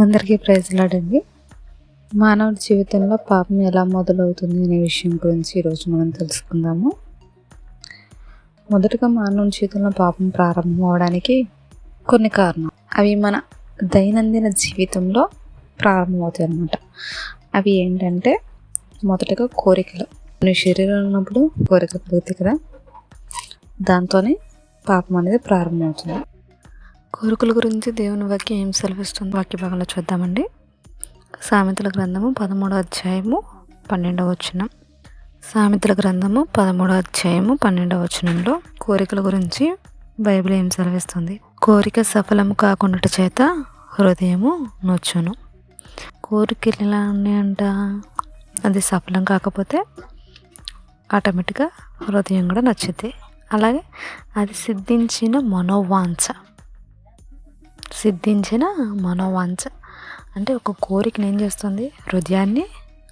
అందరికీ ప్రైజ్లాడండి మానవుడి జీవితంలో పాపం ఎలా మొదలవుతుంది అనే విషయం గురించి ఈరోజు మనం తెలుసుకుందాము. మొదటగా మానవుడి జీవితంలో పాపం ప్రారంభం అవడానికి కొన్ని కారణాలు. అవి మన దైనందిన జీవితంలో ప్రారంభమవుతాయి అన్నమాట. అవి ఏంటంటే మొదటగా కోరికలు. మన శరీరం ఉన్నప్పుడు కోరికలు పెరుగుతాయి కదా. దాంతోనే పాపం అనేది ప్రారంభమవుతుంది. కోరికల గురించి దేవుని వాక్యం ఏం సెలవిస్తుంది? వాక్య భాగంలో చూద్దామండి. సామెతల గ్రంథము పదమూడో అధ్యాయము పన్నెండవ వచనం. సామెతల గ్రంథము పదమూడో అధ్యాయము పన్నెండవ వచనంలో కోరికల గురించి బైబిల్ ఏం సెలవిస్తుంది? కోరిక సఫలము కాకుండా చేత హృదయము నొచ్చును. కోరికలు ఎలా ఉన్నాయంట? అది సఫలం కాకపోతే ఆటోమేటిక్గా హృదయం కూడా నచ్చుద్ది. అలాగే అది సిద్ధించిన మనోవాంఛ. సిద్ధించిన మనోవాంఛ. అంటే ఒక కోరికను ఏం చేస్తుంది? హృదయాన్ని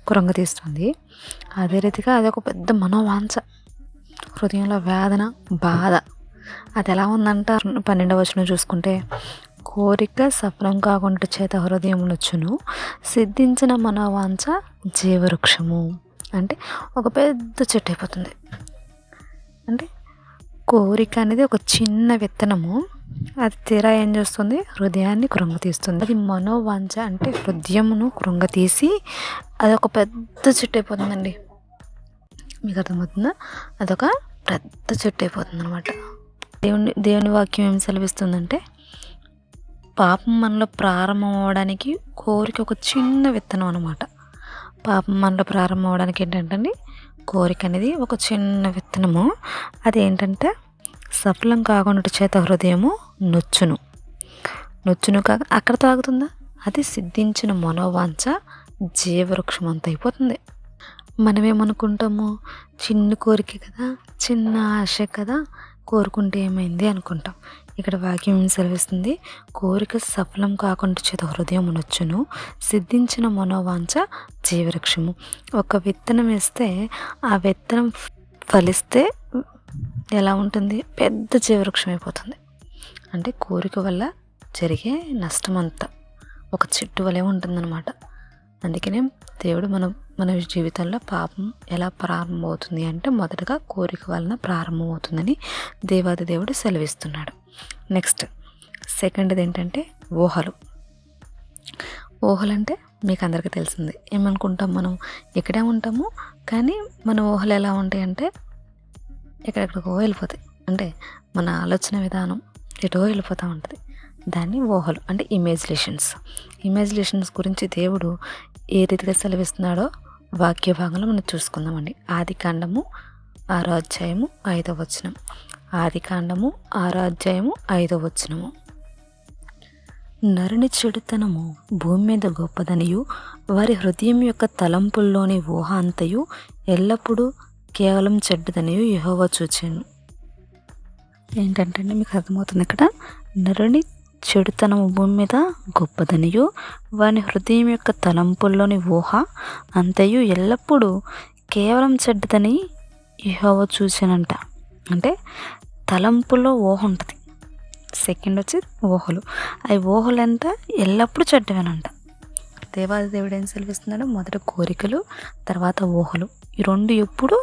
కృంగతీస్తుంది అదే రీతిగా అది ఒక పెద్ద మనోవాంఛ. హృదయంలో వేదన బాధ. అది ఎలా ఉందంట? పన్నెండవ వచనం చూసుకుంటే కోరిక సఫలం కాకుండా చేత హృదయం నొచ్చును సిద్ధించిన మనోవాంఛ జీవవృక్షము. అంటే ఒక పెద్ద చెట్టు అయిపోతుంది అంటే కోరిక అనేది ఒక చిన్న విత్తనము. అది తీరా ఏం చేస్తుంది? హృదయాన్ని కృంగతీస్తుంది. అది మనోవాంఛ అంటే హృదయమును కృంగతీసి అది ఒక పెద్ద చెట్టు అయిపోతుందండి మీకు అర్థమవుతుందా? అదొక పెద్ద చెట్టు అయిపోతుంది అనమాట దేవుని దేవుని వాక్యం ఏం సెలవిస్తుందంటే పాపం మనలో ప్రారంభం అవ్వడానికి కోరిక ఒక చిన్న విత్తనం అనమాట పాపం మనలో ప్రారంభం అవ్వడానికి ఏంటంటే కోరిక అనేది ఒక చిన్న విత్తనము. అది ఏంటంటే సఫలం కాకుండా చేత హృదయము నొచ్చును. నొచ్చును కాక అక్కడ తాగుతుందా అది సిద్ధించిన మనోవాంఛ జీవవృక్షం అంత అయిపోతుంది. మనమేమనుకుంటాము? చిన్న కోరిక కదా చిన్న ఆశ కదా కోరుకుంటే ఏమైంది అనుకుంటాం. ఇక్కడ వాక్యం సెలవిస్తుంది? కోరిక సఫలం కాకుండా చేత హృదయం నొచ్చును సిద్ధించిన మనోవాంఛ జీవవృక్షము. ఒక విత్తనం వేస్తే ఆ విత్తనం ఫలిస్తే ఎలా ఉంటుంది? పెద్ద జీవవృక్షం అయిపోతుంది. అంటే కోరిక వల్ల జరిగే నష్టం అంతా ఒక చెట్టు వలె ఉంటుందన్నమాట. అందుకనే దేవుడు మన మన జీవితంలో పాపం ఎలా ప్రారంభమవుతుంది అంటే మొదటగా కోరిక వలన ప్రారంభమవుతుందని దేవాది దేవుడు సెలవిస్తున్నాడు. నెక్స్ట్ సెకండ్ది ఏంటంటే ఊహలు. ఊహలు అంటే మీకు అందరికీ తెలిసింది. ఏమనుకుంటాం మనం? ఇక్కడే ఉంటాము కానీ మన ఊహలు ఎలా ఉంటాయి అంటే ఎక్కడెక్కడికో వెళ్ళిపోతాయి. అంటే మన ఆలోచన విధానం ఎటో వెళ్ళిపోతూ ఉంటుంది. దాన్ని ఊహలు అంటే ఇమేజిలేషన్స్ ఇమేజిలేషన్స్ గురించి దేవుడు ఏ రీతిగా సెలవిస్తున్నాడో వాక్య భాగంలో మనం చూసుకుందామండి. ఆది కాండము ఆరో అధ్యాయము ఐదో వచనం. ఆది కాండము ఆరో అధ్యాయము ఐదో వచనము. నరుని చెడుతనము భూమి మీద గొప్పదనియు వారి హృదయం యొక్క తలంపుల్లోని ఊహ అంతయు ఎల్లప్పుడూ కేవలం చెడ్డదనియు యహోవా చూచాను. ఏంటంటే మీకు అర్థమవుతుంది ఇక్కడ నరుని చెడుతనం భూమి మీద గొప్పదనియు వాని హృదయం యొక్క తలంపుల్లోని ఊహ అంతయు ఎల్లప్పుడూ కేవలం చెడ్డదని యహోవ చూసానంట అంటే తలంపుల్లో ఊహ ఉంటుంది. సెకండ్ వచ్చి ఊహలు. అవి ఊహలు ఎంత ఎల్లప్పుడూ చెడ్డవేనంట. దేవాది దేవుడు ఏం సెలవిస్తున్నాడు? మొదట కోరికలు తర్వాత ఊహలు. ఈ రెండు ఎప్పుడు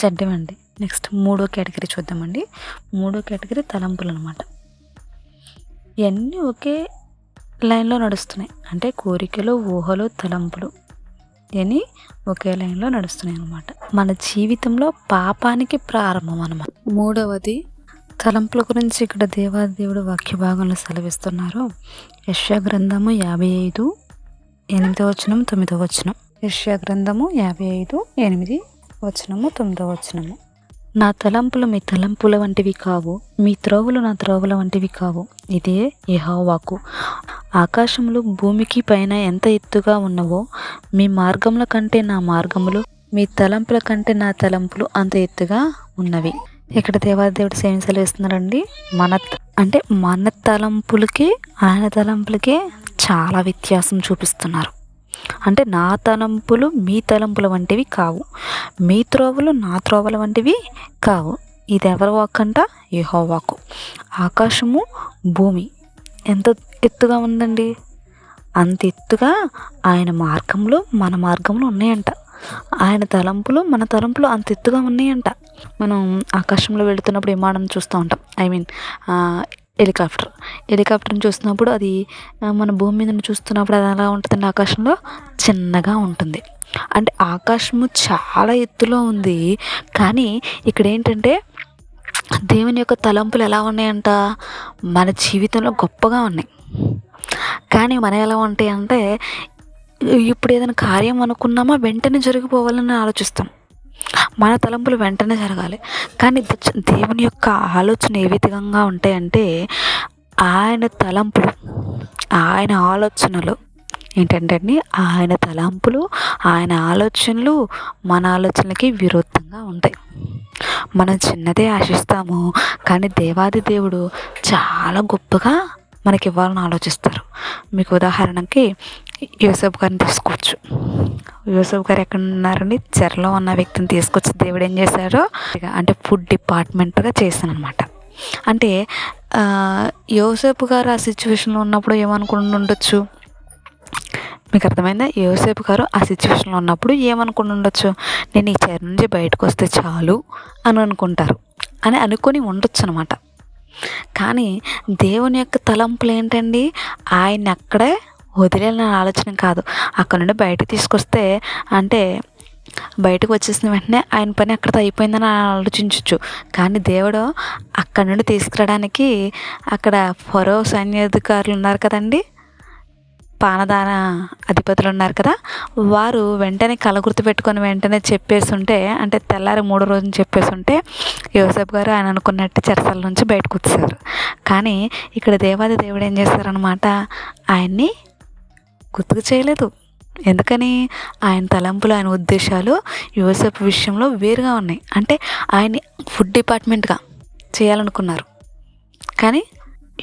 చెడ్డమండి నెక్స్ట్ మూడో కేటగిరీ చూద్దామండి. మూడో కేటగిరీ తలంపులు అనమాట ఇవన్నీ ఒకే లైన్లో నడుస్తున్నాయి. అంటే కోరికలు ఊహలు తలంపులు ఇవన్నీ ఒకే లైన్లో నడుస్తున్నాయి అనమాట మన జీవితంలో పాపానికి ప్రారంభం అనమాట మూడవది తలంపుల గురించి ఇక్కడ దేవాదేవుడు వాక్య భాగంలో సెలవిస్తున్నారు యశ గ్రంథము యాభై ఐదు ఎనిమిదో వచనం తొమ్మిదో వచనం. యష్యా గ్రంథము యాభై ఐదు ఎనిమిది వచనము తొమ్మిదో వచనము. నా తలంపులు మీ తలంపుల వంటివి కావు మీ త్రోవులు నా త్రోవుల వంటివి కావు ఇదే యహోవాకు. ఆకాశములు భూమికి పైన ఎంత ఎత్తుగా ఉన్నవో మీ మార్గముల కంటే నా మార్గములు మీ తలంపుల కంటే నా తలంపులు అంత ఎత్తుగా ఉన్నవి. ఇక్కడ దేవాదేవుడు సేవ సెలవిస్తున్నారండి మన అంటే మన తలంపులకి ఆయన తలంపులకే చాలా వ్యత్యాసం చూపిస్తున్నారు. అంటే నా తలంపులు మీ తలంపుల వంటివి కావు. మీ త్రోవలు నా త్రోవల వంటివి కావు. ఇది ఎవరి వాక్ అంట యహో వాకు ఆకాశము భూమి. ఎంత ఎత్తుగా ఉందండి? అంత ఎత్తుగా ఆయన మార్గంలో మన మార్గంలో ఉన్నాయంట. ఆయన తలంపులు మన తలంపులు అంత ఎత్తుగా ఉన్నాయంట. మనం ఆకాశంలో వెళుతున్నప్పుడు విమానం చూస్తూ ఉంటాం. I mean helicopter. హెలికాప్టర్ని చూస్తున్నప్పుడు అది మన భూమి మీద చూస్తున్నప్పుడు అది ఎలా ఉంటుందండి ఆకాశంలో? చిన్నగా ఉంటుంది. అంటే ఆకాశము చాలా ఎత్తులో ఉంది. కానీ ఇక్కడ ఏంటంటే దేవుని యొక్క తలంపులు ఎలా ఉన్నాయంట? మన జీవితంలో గొప్పగా ఉన్నాయి. కానీ మన ఎలా ఉంటాయి అంటే ఇప్పుడు ఏదైనా కార్యం అనుకున్నామా వెంటనే జరిగిపోవాలని ఆలోచిస్తాం. మన తలంపులు వెంటనే జరగాలి. కానీ దేవుని యొక్క ఆలోచన ఏ విధంగా ఉంటాయంటే ఆయన తలంపులు ఆయన ఆలోచనలు ఏంటంటే అండి ఆయన తలంపులు ఆయన ఆలోచనలు మన ఆలోచనలకి విరుద్ధంగా ఉంటాయి. మనం చిన్నదే ఆశిస్తాము కానీ దేవాది దేవుడు చాలా గొప్పగా మనకి ఇవ్వాలని ఆలోచిస్తారు. మీకు ఉదాహరణకి యూసఫ్ గారిని తీసుకోవచ్చు యూసఫ్ గారు ఎక్కడ ఉన్నారండి చెరలో ఉన్న వ్యక్తిని తీసుకొచ్చి దేవుడు ఏం చేశారో ఇక అంటే ఫుడ్ డిపార్ట్మెంట్గా చేశాను అనమాట అంటే ఆ, యోసేపు గారు ఆ సిచ్యువేషన్లో ఉన్నప్పుడు ఏమనుకుని ఉండొచ్చు మీకు అర్థమైందా? యోసేపు గారు ఆ సిచ్యువేషన్లో ఉన్నప్పుడు ఏమనుకుని ఉండొచ్చు నేను ఈ చైర్ నుంచి బయటకు వస్తే చాలు అని అనుకుంటారు. అని అనుకొని ఉండొచ్చు అనమాట కానీ దేవుని యొక్క తలంపులు ఏంటండి? ఆయన అక్కడే వదిలేని ఆలోచన కాదు. అక్కడ నుండి బయటకు తీసుకొస్తే అంటే బయటకు వచ్చేసిన వెంటనే ఆయన పని అక్కడ అయిపోయిందని ఆలోచించవచ్చు కానీ దేవుడు అక్కడ నుండి తీసుకురావడానికి అక్కడ ఫరో సైన్యాధికారులు ఉన్నారు కదండి? పానదాన అధిపతులు ఉన్నారు కదా? వారు వెంటనే కల గుర్తు పెట్టుకొని వెంటనే చెప్పేసి ఉంటే అంటే తెల్లారి మూడో రోజులు చెప్పేసి ఉంటే యోసేపు గారు ఆయన అనుకున్నట్టు చెరసల నుంచి బయటకు వచ్చేసారు కానీ ఇక్కడ దేవాది దేవుడు ఏం చేస్తారనమాట ఆయన్ని గుర్తుకు చేయలేదు. ఎందుకని? ఆయన తలంపులు ఆయన ఉద్దేశాలు యోసేపు విషయంలో వేరుగా ఉన్నాయి. అంటే ఆయన ఫుడ్ డిపార్ట్మెంట్గా చేయాలనుకున్నారు. కానీ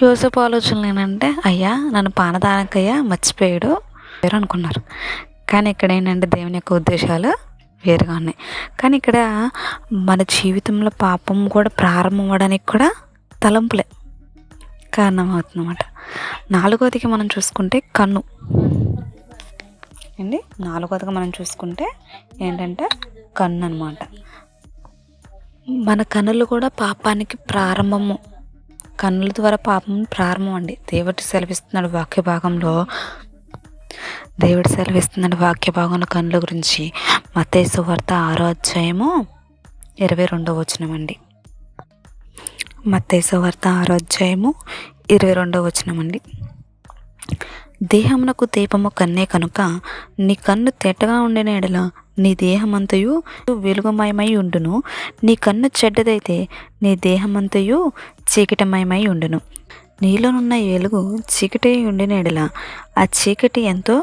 యోసేపు ఆలోచనలు ఏంటంటే అయ్యా నన్ను పానదానకయ్యా మర్చిపోయాడు వేరు అనుకున్నారు. కానీ ఇక్కడ ఏంటంటే దేవుని యొక్క ఉద్దేశాలు వేరుగా ఉన్నాయి. కానీ ఇక్కడ మన జీవితంలో పాపం కూడా ప్రారంభం అవ్వడానికి కూడా తలంపులే. కారణం నాలుగోదిగా మనం చూసుకుంటే కన్ను. అండి నాలుగోదిగా మనం చూసుకుంటే ఏంటంటే కన్ను అనమాట మన కన్నులు కూడా పాపానికి ప్రారంభము. కన్నుల ద్వారా పాపం ప్రారంభం అండి దేవుడు సెలవిస్తున్నాడు వాక్య భాగంలో. దేవుడు సెలవిస్తున్నాడు వాక్య భాగంలో కన్నుల గురించి. మతేసు వార్త ఆరో అధ్యాయము ఇరవై రెండో వచనం అండి వార్త ఆరో అధ్యాయము ఇరవై రెండవ వచనమండి. దేహమునకు దీపము కన్నే కనుక నీ కన్ను తెట్టగా ఉండిన ఎడల నీ దేహమంతయు వెలుగుమయమై ఉండును. నీ కన్ను చెడ్డదైతే నీ దేహమంతయు చీకటిమయమై ఉండును. నీలోనున్న వెలుగు చీకటి ఉండిన ఎడల ఆ చీకటి ఎంతో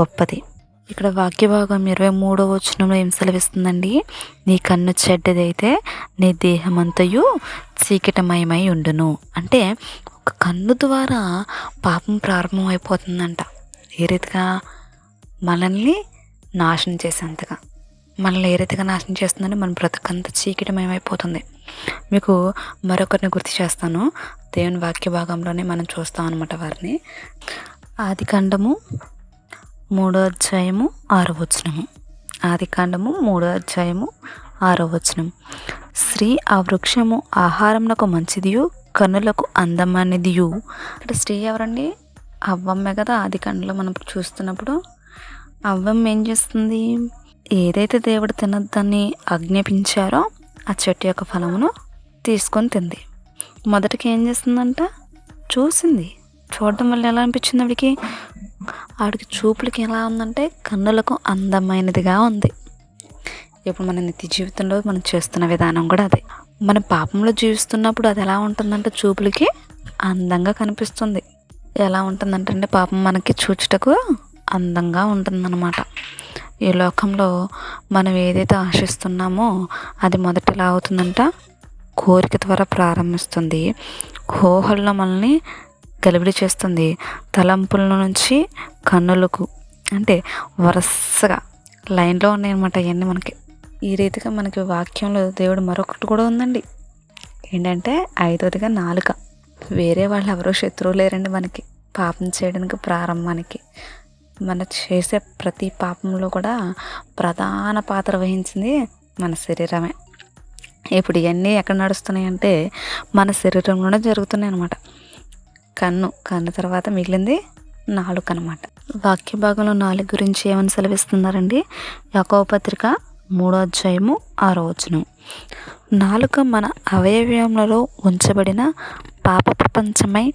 గొప్పది. ఇక్కడ వాక్య భాగం ఇరవై మూడో వచనంలో ఏం సెలవిస్తుందండి? నీ కన్ను చెడ్డదైతే నీ దేహమంతయు చీకటమయమై ఉండును. అంటే ఒక కన్ను ద్వారా పాపం ప్రారంభం అయిపోతుందంట ఏ రీతిగా? మనల్ని నాశనం చేసేంతగా. మనల్ని ఏ రీతిగా నాశనం చేస్తుందంటే మన బ్రతుకంత చీకటమయమైపోతుంది. మీకు మరొకరిని గుర్తు చేస్తాను. దేవుని వాక్య భాగంలోనే మనం చూస్తాం అనమాట వారిని. ఆది కాండము మూడో అధ్యాయము ఆరో వచనము. ఆది కాండము మూడో అధ్యాయము ఆరో వచనం స్త్రీ ఆ వృక్షము ఆహారంనకు మంచిదియు కన్నులకు అందమైనదియు. ఇక్కడ స్త్రీ ఎవరండి? అవ్వమ్మే కదా ఆది కాండలో మనం చూస్తున్నప్పుడు. అవ్వమ్మ ఏం చేస్తుంది? ఏదైతే దేవుడు తినద్దని ఆజ్ఞాపించారో ఆ చెట్టు యొక్క ఫలమును తీసుకొని తింది. మొదటికి ఏం చేస్తుందంట? చూసింది. చూడడం వల్ల ఎలా అనిపించింది ఆవిడికి? ఆడికి చూపులకి ఎలా ఉందంటే కన్నులకు అందమైనదిగా ఉంది. ఇప్పుడు మన నిత్య జీవితంలో మనం చేస్తున్న విధానం కూడా అదే. మన పాపంలో జీవిస్తున్నప్పుడు అది ఎలా ఉంటుందంటే చూపులకి అందంగా కనిపిస్తుంది. ఎలా ఉంటుందంటే అంటే పాపం మనకి చూచుటకు అందంగా ఉంటుందన్నమాట. ఈ లోకంలో మనం ఏదైతే ఆశిస్తున్నామో అది మొదట ఎలా అవుతుందంట కోరిక ద్వారా ప్రారంభిస్తుంది. ఊహల్లో మనల్ని గలిబిడి చేస్తుంది. తలంపుల నుంచి కన్నులకు అంటే వరుసగా లైన్లో ఉన్నాయన్నమాట ఇవన్నీ మనకి. ఈ రీతిగా మనకి వాక్యంలో దేవుడు మరొకటి కూడా ఉందండి. ఏంటంటే ఐదవదిగా నాలుక. వేరే వాళ్ళు ఎవరో శత్రువు లేరండి మనకి. పాపం చేయడానికి ప్రారంభానికి. మన చేసే ప్రతి పాపంలో కూడా ప్రధాన పాత్ర వహించింది మన శరీరమే. ఇప్పుడు ఇవన్నీ ఎక్కడ నడుస్తున్నాయి అంటే మన శరీరంలోనే జరుగుతున్నాయి అనమాట కన్ను కన్ను తర్వాత మిగిలింది నాలుగు అనమాట వాక్య భాగంలో నాలుగు గురించి ఏమని సెలవిస్తున్నారండి? యాకవ పత్రిక మూడో అధ్యాయము ఆరో వచనం. నాలుక మన అవయవములలో ఉంచబడిన పాప ప్రపంచమై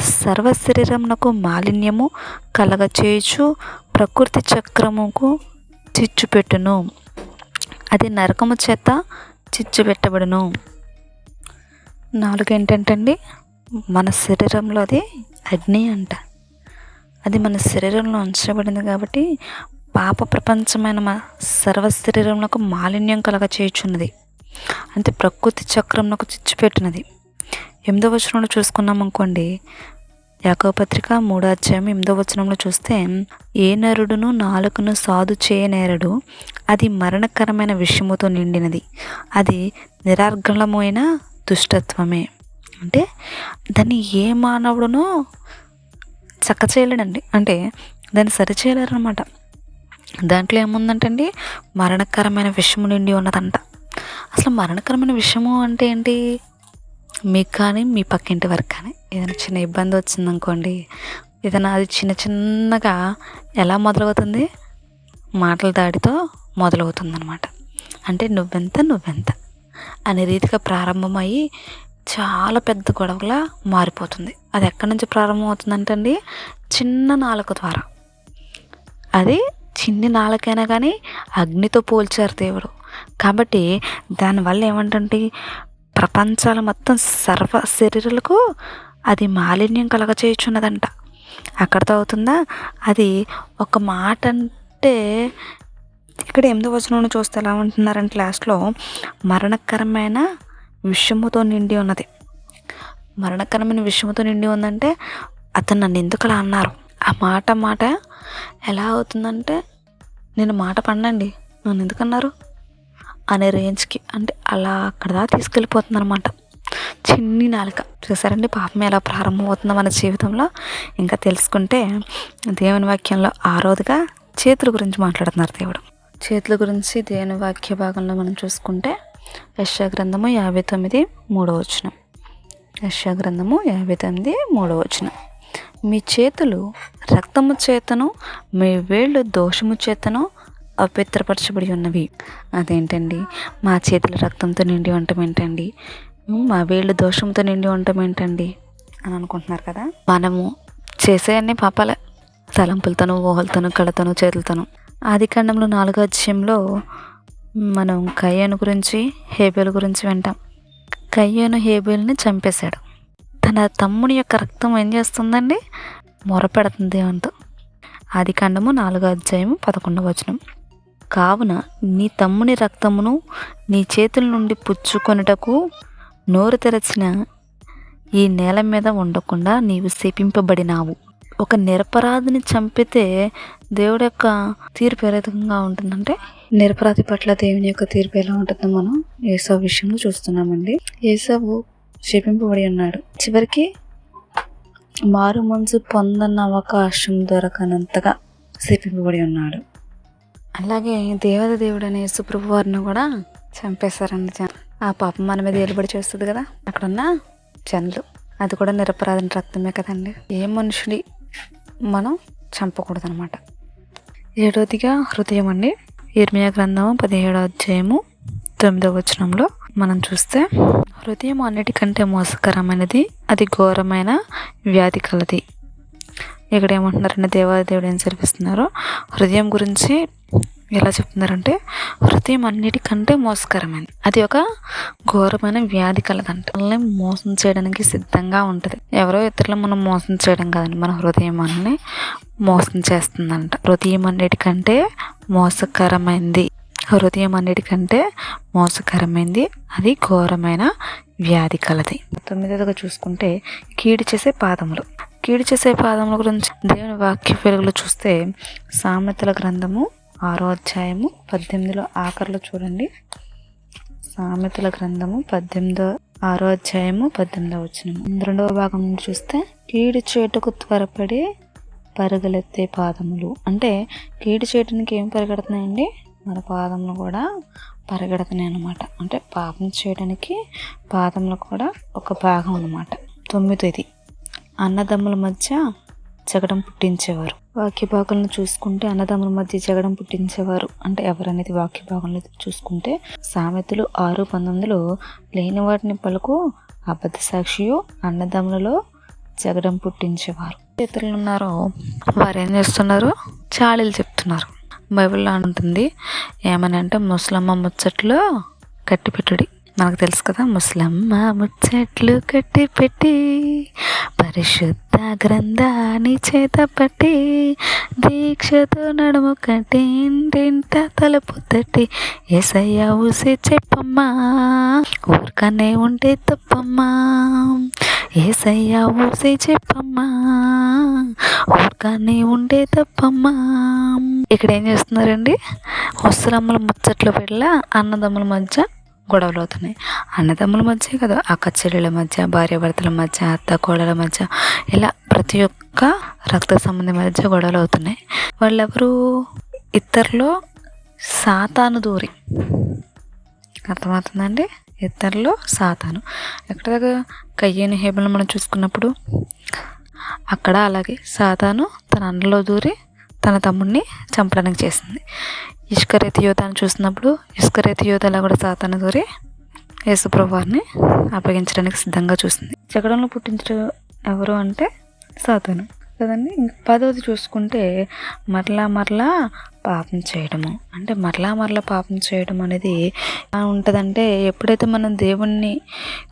సర్వ శరీరమునకు మాలిన్యము కలగచేయచు ప్రకృతి చక్రముకు చిచ్చు పెట్టును అది నరకము చేత చిచ్చు పెట్టబడును నాలుగు ఏంటంటండి మన శరీరంలో అది అగ్ని అంట. అది మన శరీరంలో ఉంచబడింది కాబట్టి పాప ప్రపంచమైన మా సర్వ శరీరంలో మాలిన్యం కలగ చేయుచున్నది అంటే ప్రకృతి చక్రంలోకి చిచ్చుపెట్టినది. ఎనిమిదో వచనంలో చూసుకున్నాం అనుకోండి. యాకోపత్రిక మూడో అధ్యాయం ఎనిమిదో వచనంలో చూస్తే ఏ నరుడును నాలుకను సాధు చేయనేరడు అది మరణకరమైన విషయముతో నిండినది. అది నిరార్గళమైన దుష్టత్వమే. అంటే దాన్ని ఏ మానవుడునో చక్క చేయలేడండి అంటే దాన్ని సరిచేయలేరనమాట దాంట్లో ఏముందంటండి? మరణకరమైన విషము నిండి ఉన్నదంట. అసలు మరణకరమైన విషము అంటే ఏంటి? మీకు కానీ మీ పక్కింటి వరకు కానీ ఏదైనా చిన్న ఇబ్బంది వచ్చిందనుకోండి ఏదైనా అది చిన్న చిన్నగా ఎలా మొదలవుతుంది? మాటల దాడితో మొదలవుతుంది అనమాట అంటే నువ్వెంత నువ్వెంత అనే రీతిగా ప్రారంభమయ్యి చాలా పెద్ద గొడవలా మారిపోతుంది. అది ఎక్కడి నుంచి ప్రారంభం అవుతుందంటే అండి చిన్న నాలుక ద్వారా. అది చిన్ని నాలుకైనా కానీ అగ్నితో పోల్చారు దేవుడు. కాబట్టి దానివల్ల ఏమంటే ప్రపంచాలు మొత్తం సర్వ శరీరాలకు అది మాలిన్యం కలగచేయుచున్నదంట. అక్కడితో అవుతుందా? అది ఒక మాట అంటే ఇక్కడ ఎనిమిదో వచనంలో చూస్తే ఎలా ఉంటున్నారంటే లాస్ట్లో మరణకరమైన విషముతో నిండి ఉన్నది. మరణకరమైన విషముతో నిండి ఉందంటే అతను నన్ను ఎందుకు అలా అన్నారు? ఆ మాట మాట ఎలా అవుతుందంటే నేను మాట పడినండి నన్ను ఎందుకన్నారు? అనే రేంజ్కి అంటే అలా అక్కడ దా తీసుకెళ్ళిపోతుంది అనమాట చిన్ని నాలుక. చూసారండి పాపం ఎలా ప్రారంభమవుతుందో మన జీవితంలో. ఇంకా తెలుసుకుంటే దేవుని వాక్యంలో ఆరోదిగా చేతుల గురించి మాట్లాడుతున్నారు దేవుడు. చేతుల గురించి దేవుని వాక్య భాగంలో మనం చూసుకుంటే యశా గ్రంథము యాభై తొమ్మిది మూడో వచనం. యశా గ్రంథము యాభై తొమ్మిది మూడో వచనం. మీ చేతులు రక్తము చేతను మీ వేళ్ళు దోషము చేతను అపవిత్రపరచబడి ఉన్నవి. అదేంటండి? మా చేతులు రక్తంతో నిండి ఉండటం ఏంటండి మా వేళ్ళు దోషంతో నిండి ఉండటం ఏంటండి అని అనుకుంటున్నారు కదా. మనము చేసే అన్ని పాపాలే తలంపులతోనూ ఊహలతోనూ కళ్ళతోనూ చేతులతోనూ. ఆది కాండంలో నాలుగో అధ్యాయంలో మనం కయ్యను గురించి హేబేల్ గురించి వింటాం. కయ్యను హేబేల్ని చంపేశాడు. తన తమ్ముని యొక్క రక్తం ఏం చేస్తుందండి? మొరపెడుతుంది దేవునితో ఆది కాండము నాలుగో అధ్యాయము పదకొండవ వచనం. కావున నీ తమ్ముని రక్తమును నీ చేతుల నుండి పుచ్చుకొనుటకు నోరు తెరచిన ఈ నేల మీద ఉండకుండా నీవు శపింపబడినావు. ఒక నిరపరాధిని చంపితే దేవుడి యొక్క తీర్పు ఏ రకంగా ఉంటుందంటే నిరపరాధి పట్ల దేవుని యొక్క తీర్పు ఎలా ఉంటుందో మనం ఏసవ్ విషయంలో చూస్తున్నామండి. ఏసవు క్షేపింపబడి ఉన్నాడు. చివరికి మారు మనసు పొందన్న అవకాశం దొరకనంతగా శపింపబడి ఉన్నాడు. అలాగే దేవత దేవుడు అనే సుప్రభు వారిని కూడా చంపేశారండి జన ఆ పాపం మన మీద ఏలుబడి చేస్తుంది కదా అక్కడున్న జనులు. అది కూడా నిరపరాధన రక్తమే కదండి. ఏ మనుషుడి మనం చంపకూడదు అనమాట ఏడవదిగా హృదయం అండి ఇర్మియా గ్రంథము పదిహేడో అధ్యాయము తొమ్మిదవ వచనంలో మనం చూస్తే హృదయం అన్నిటికంటే మోసకరమైనది అది ఘోరమైన వ్యాధి కలది. ఇక్కడ ఏమంటున్నారంటే దేవాదేవుడు ఏం జరిపిస్తున్నారో హృదయం గురించి ఎలా చెప్తున్నారంటే హృదయం అన్నిటికంటే మోసకరమైనది. అది ఒక ఘోరమైన వ్యాధి కలదంట. మనల్ని మోసం చేయడానికి సిద్ధంగా ఉంటుంది. ఎవరో ఇతరులు మనం మోసం చేయడం కాదండి. మన హృదయం మనల్ని మోసం చేస్తుందంట. హృదయం అన్నిటికంటే మోసకరమైంది. హృదయం అన్నిటికంటే మోసకరమైంది. అది ఘోరమైన వ్యాధి కలది. తొమ్మిదవగా చూసుకుంటే కీడు చేసే పాదములు. కీడు చేసే పాదముల గురించి దేవుని వాక్య వెలుగులో చూస్తే సామెతల గ్రంథము ఆరో అధ్యాయము పద్దెనిమిదిలో ఆఖరిలో చూడండి. సామెతల గ్రంథము పద్దెనిమిదో ఆరో అధ్యాయము పద్దెనిమిదో వచ్చిన రెండవ భాగం నుండి చూస్తే కీడు చేటుకు త్వరపడి పరుగులెత్తే పాదములు. అంటే కీడు చేయడానికి ఏం పరిగెడుతున్నాయండి? మన పాదములు కూడా పరిగెడుతున్నాయి అన్నమాట. అంటే పాపం చేయడానికి పాదములు కూడా ఒక భాగం అన్నమాట. తొమ్మిదిది అన్నదమ్ముల మధ్య జగడం పుట్టించేవారు. వాక్య భాగాలను చూసుకుంటే అన్నదమ్ముల మధ్య జగడం పుట్టించేవారు. అంటే ఎవరనేది వాక్య భాగంలో చూసుకుంటే సామెతలు ఆరు పంతొమ్మిదిలో లేని వాటిని పలుకు అబద్ధ సాక్షియు అన్నదమ్ములలో జగడం పుట్టించేవారు. ఇతరులు ఉన్నారో వారు ఏం చేస్తున్నారు? చాళీలు చెప్తున్నారు. బైబిల్లో ఉంటుంది ఏమని అంటే ముసలమ్మ ముచ్చట్లో కట్టిపెట్టుడి. మనకు తెలుసు కదా ముసలమ్మ ముచ్చట్లు కట్టిపెట్టి పరిశుద్ధ నా గ్రంథాన్ని చేత పట్టి దీక్షతో నడుము కట్టింటింట తలుపు తట్టి ఏసయ్య ఊసి చెప్పమ్మా ఊరికనే ఉంటే తప్పమ్మా. ఏసయ్య ఊసి చెప్పమ్మా ఊరికనే ఉండే తప్పమ్మా. ఇక్కడ ఏం చేస్తున్నారండి? ముసలమ్మల ముచ్చట్లు వెళ్ళ అన్నదమ్ముల మధ్య గొడవలు అవుతున్నాయి. అన్నదమ్ముల మధ్య కదా అక్క చెల్లెల మధ్య భార్యాభర్తల మధ్య అత్త కోడల మధ్య ఇలా ప్రతి ఒక్క రక్త సంబంధం మధ్య గొడవలు అవుతున్నాయి. వాళ్ళెవరు ఇద్దరిలో సాతాను దూరి. అర్థమవుతుందండి? ఇద్దరిలో సాతాను. ఎక్కడ దాకా కయ్యని హేబులను మనం చూసుకున్నప్పుడు అక్కడ అలాగే సాతాను తన అన్నలో దూరి తన తమ్ముడిని చంపడానికి చేసింది. ఇష్కరేతి యోధాన్ని చూసినప్పుడు ఇష్కరేతి యోధలా కూడా సాతాను దూరి యేసుప్రభువారిని అప్పగించడానికి సిద్ధంగా చూసింది. జగడంలో పుట్టించడం ఎవరు అంటే సాతాను. కదండి? పదవది చూసుకుంటే మరలా మరలా పాపం చేయడము. అంటే మరలా మరలా పాపం చేయడం అనేది ఎలా ఉంటుందంటే ఎప్పుడైతే మనం దేవుణ్ణి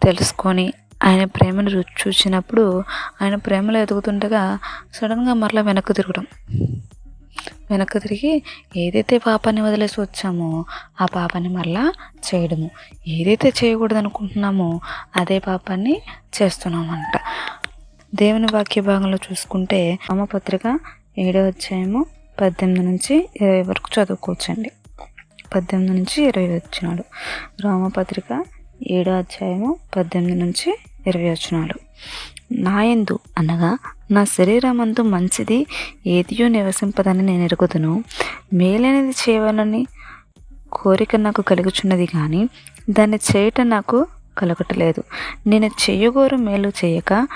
తెలుసుకొని ఆయన ప్రేమను రుచి చూసినప్పుడు ఆయన ప్రేమలో ఎదుగుతుండగా సడన్గా మరలా వెనక్కు తిరగడం. వెనక్కి తిరిగి ఏదైతే పాపాన్ని వదిలేసి వచ్చామో ఆ పాపాన్ని మరలా చేయడము. ఏదైతే చేయకూడదు అనుకుంటున్నామో అదే పాపాన్ని చేస్తున్నామంట. దేవుని వాక్య భాగంలో చూసుకుంటే రామపత్రిక ఏడో అధ్యాయము పద్దెనిమిది నుంచి ఇరవై వరకు చదువుకోవచ్చండి. పద్దెనిమిది నుంచి ఇరవై వచ్చినాడు. రామపత్రిక ఏడో అధ్యాయము పద్దెనిమిది నుంచి ఇరవై వచ్చినాడు. నాయందు అనగా నా శరీరమందు మంచిది ఏదియో నివసింపదని నేను ఎరుగుదును. మేలైనది చేయవాలని కోరిక నాకు కలుగుచున్నది కానీ దాన్ని చేయటం నాకు కలగటలేదు. నేను చెయ్యగోరు మేలు చేయక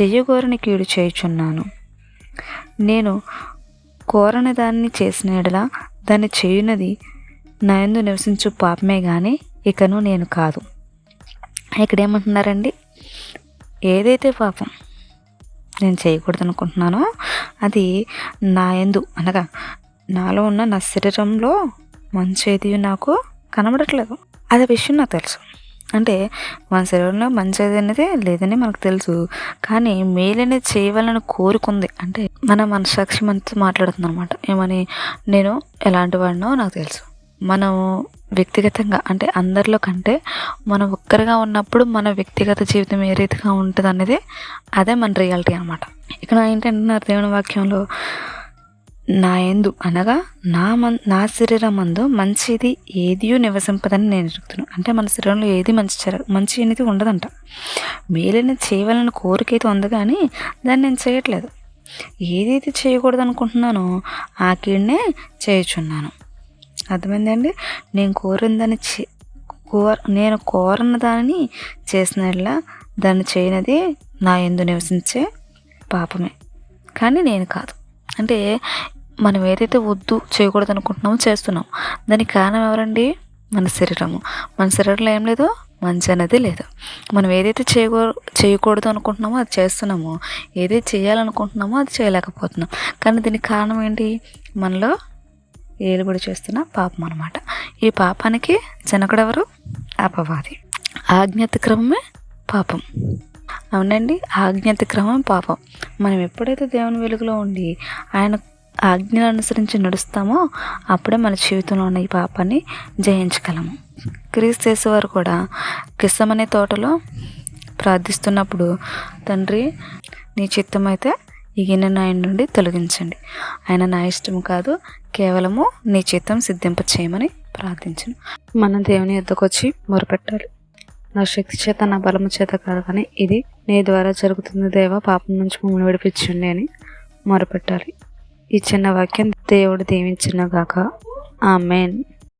చెయ్యగోరని కీడు చేయుచున్నాను. నేను కోరని దాన్ని చేసిన ఎడల దాన్ని చేయునది నా నివసించు పాపమే కానీ ఇకను నేను కాదు. ఇక్కడ ఏమంటున్నారండి? ఏదైతే పాపం నేను చేయకూడదు అనుకుంటున్నానో అది నా ఎందు అనగా నాలో ఉన్న నా శరీరంలో మంచేది నాకు కనబడట్లేదు. అదే విషయం నాకు తెలుసు. అంటే మన శరీరంలో మంచిది అనేది లేదని మనకు తెలుసు. కానీ మేలనేది చేయవాలని కోరుకుంది. అంటే మన మనసాక్షి మనతో మాట్లాడుతుంది అనమాట ఏమని? నేను ఎలాంటి వాడినో నాకు తెలుసు. మనం వ్యక్తిగతంగా అంటే అందరిలో కంటే మనం ఒక్కరిగా ఉన్నప్పుడు మన వ్యక్తిగత జీవితం ఏ రీతిగా ఉంటుంది అనేది అదే మన రియాలిటీ అనమాట ఇక్కడ ఏంటంటున్నారు దేవుని వాక్యంలో నా ఎందు అనగా నా మన్ నా శరీరం మందు మంచిది ఏదియో నివసింపదని నేను ఎరుగుతున్నాను అంటే మన శరీరంలో ఏది మంచి మంచి అనేది ఉండదంట. మేలైన చేయవాలని కోరిక అయితే ఉంది కానీ దాన్ని నేను చేయట్లేదు. ఏదైతే చేయకూడదు అనుకుంటున్నానో ఆ కీడునే చేయుచున్నాను. అర్థమైందండి? నేను కోరిన దాన్ని కోర నేను కోరిన దానిని చేసినట్లా దాన్ని చేయనది నా ఎందు నివసించే పాపమే. కానీ నేను కాదు. అంటే మనం ఏదైతే వద్దు చేయకూడదు అనుకుంటున్నామో చేస్తున్నాం. దానికి కారణం ఎవరండి? మన శరీరము. మన శరీరంలో ఏం లేదు? మంచి అనేది లేదు. మనం ఏదైతే చేయకూ చేయకూడదు అనుకుంటున్నామో అది చేస్తున్నాము ఏదైతే చేయాలనుకుంటున్నామో అది చేయలేకపోతున్నాం. కానీ దీనికి కారణం ఏంటి? మనలో ఏలుబడి చేస్తున్న పాపం అనమాట ఈ పాపానికి జనకుడెవరు? అపవాది. ఆజ్ఞాతిక్రమమే పాపం. అవునండి ఆజ్ఞాతిక్రమం పాపం. మనం ఎప్పుడైతే దేవుని వెలుగులో ఉండి ఆయన ఆజ్ఞలు అనుసరించి నడుస్తామో అప్పుడే మన జీవితంలో ఉన్న ఈ పాపాన్ని జయించగలము. క్రీస్తు చేసేవారు కూడా కిస్సమనే తోటలో ప్రార్థిస్తున్నప్పుడు తండ్రి నీ చిత్తం అయితే ఈ గిన్నె నా నుండి తొలగించండి. ఆయన నా ఇష్టం కాదు కేవలము నీ చిత్తం సిద్ధింప చేయమని ప్రార్థించను. మనం దేవుని ఎద్దుకొచ్చి మొరపెట్టాలి. నా శక్తి చేత నా బలము చేత కాదు కానీ ఇది నీ ద్వారా జరుగుతుంది దేవా పాపం నుంచి మమ్మల్ని విడిపించండి అని మొరపెట్టాలి. ఈ చిన్న వాక్యం దేవుడు దీవించిన గాక. ఆమెన్.